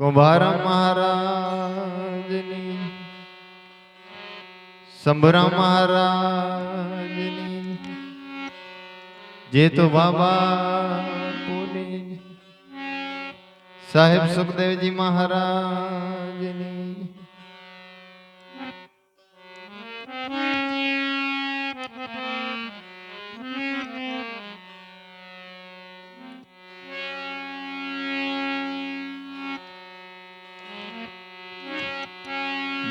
કુંભાર મહારાજની સંભરા મહારાજની તો બાબા સાહેબ સુખદેવજી મહારાજની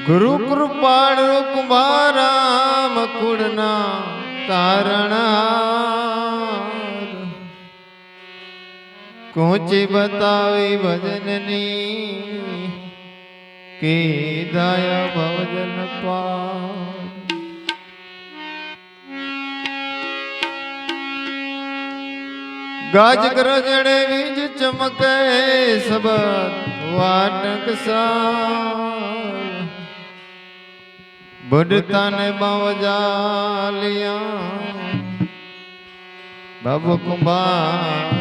ગુરુ કૃપાળ કુમારામ કુળના તારણાર કોચી બતાવી ભજનની કે દયા ભવજન પાર ગાજ ગરજડે વીજ ચમકે સબત વાટક સાર બુડતા ને બાવજાલિયા બાબુ કુંભાર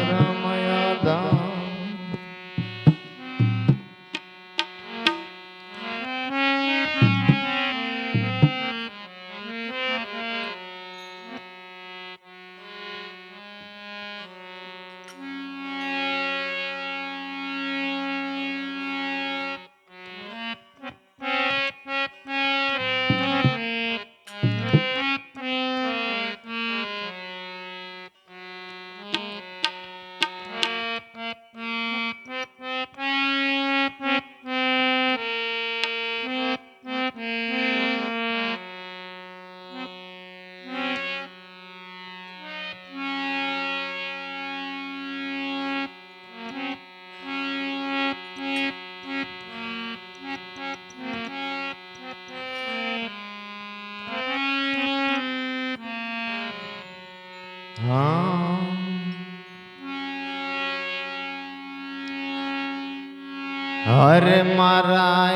હરે મારા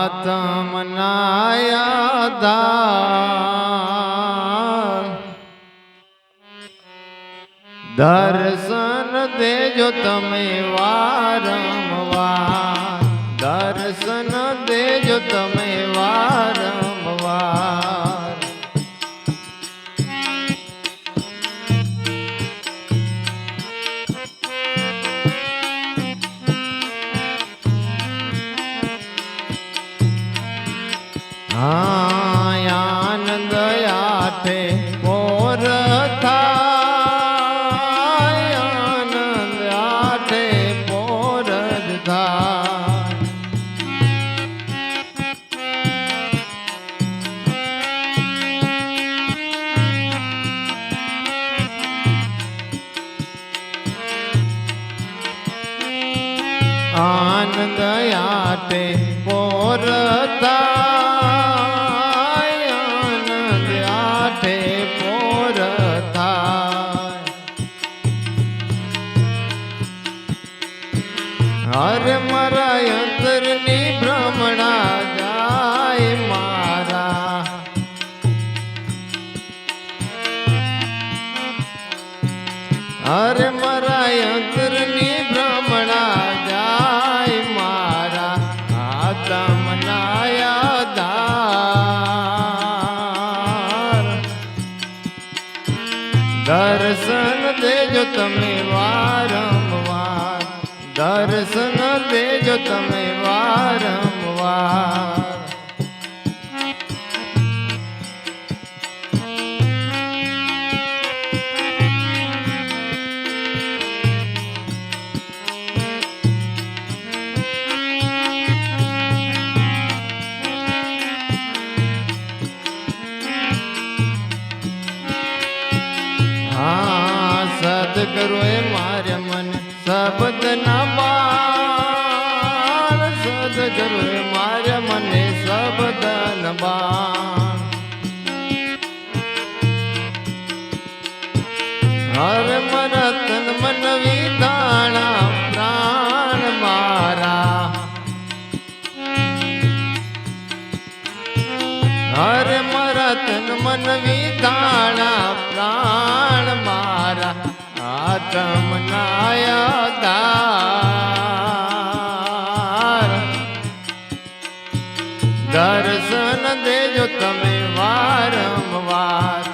આત્મનાયા દા દર્શન દેજો તમે વારંવાર. દર્શન દેજો તમે આનંદ આઠે મોર થાય આનંદ આઠે મોર થાય આનંદ આટે પોર થાય अरे મારે મને શબ્દ ન બાણ. હર તમે વારંવાર.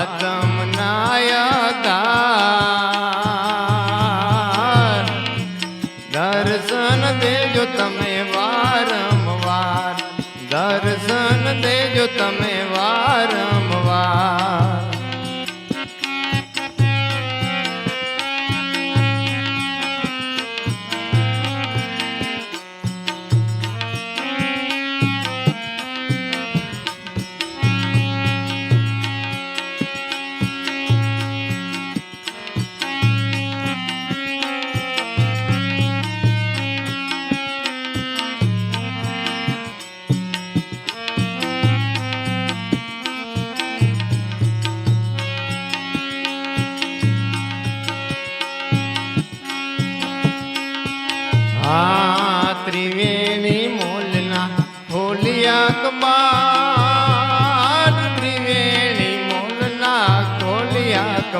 I don't.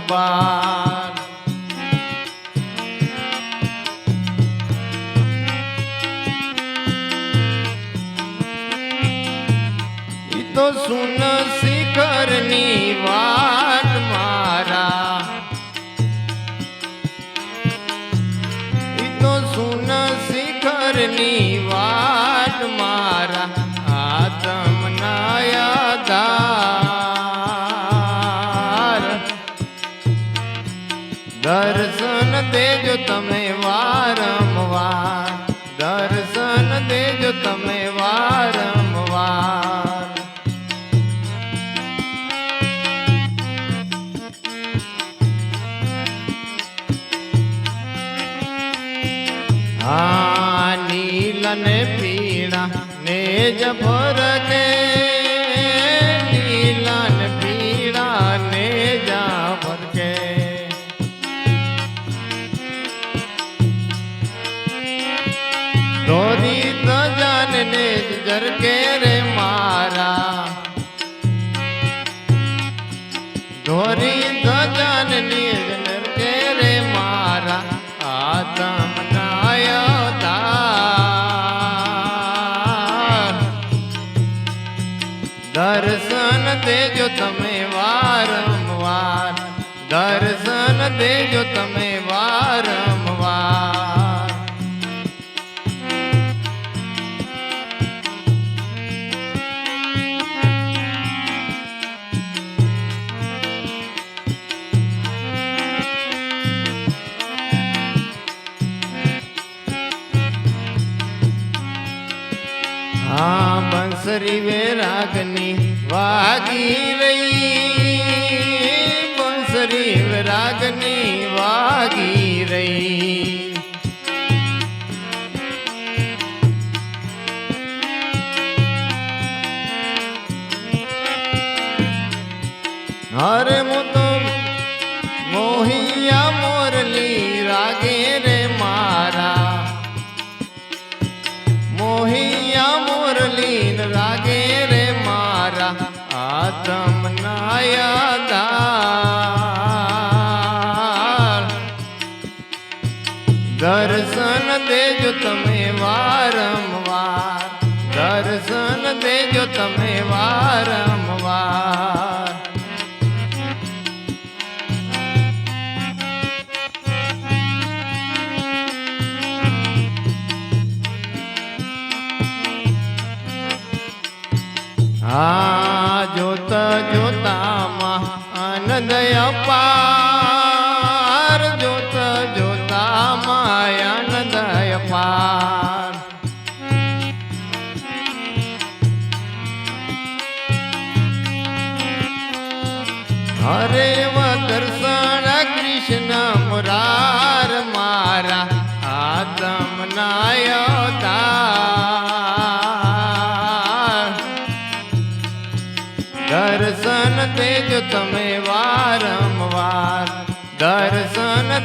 દરબાર તો સુન શિખરની વાત મારા. તો સુન શિખરની આ નીલ ને પીળા ને જ ભરતે નીલન પીળા ને જા ભરકે દોરી દજાન ને જરકે રે મારા દોરી દજાન ની બંસરી વેરાગની વાગી રહી બંસરી વેરાગની વાગી રહી હરે દેજો તમે વારંવાર. દર્શન દેજો તમે વારંવાર. હા.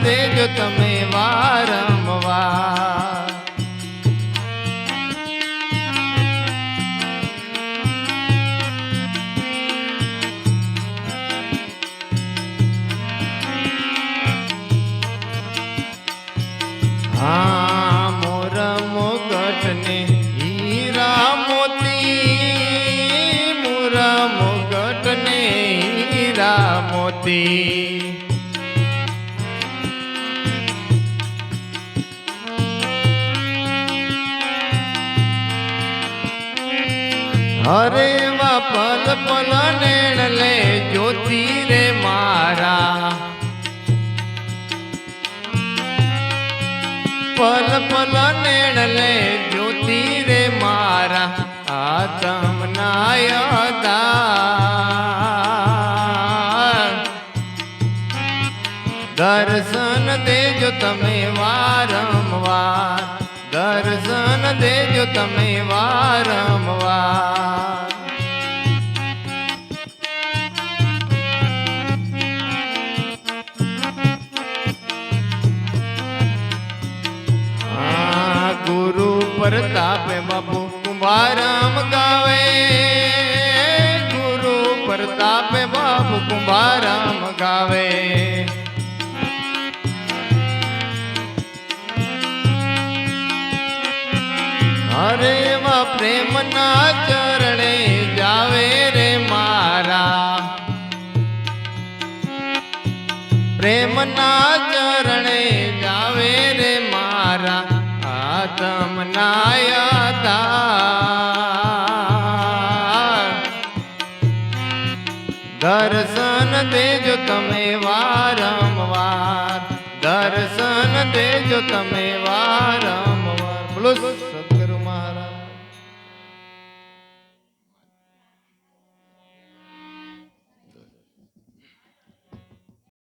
દેજો તમે વારંવાર. હીરા મોતી મોર મોતી. હરે વા પલ પલ નેણ લે જ્યોતિ રે મારા પલ પલ નેણ લે જ્યોતિ રે મારા આતમ નાયદાર દર્શન દેજો તમે વારંવાર દર્શન દેજો તમે પ્રતાપે બાપુ કુંભારામ ગાવે ગુરુ પ્રતાપે બાપુ કુંભારામ ગાવે હરે વા પ્રેમના ચરણે જાવે રે મારા પ્રેમના ચરણે આતમ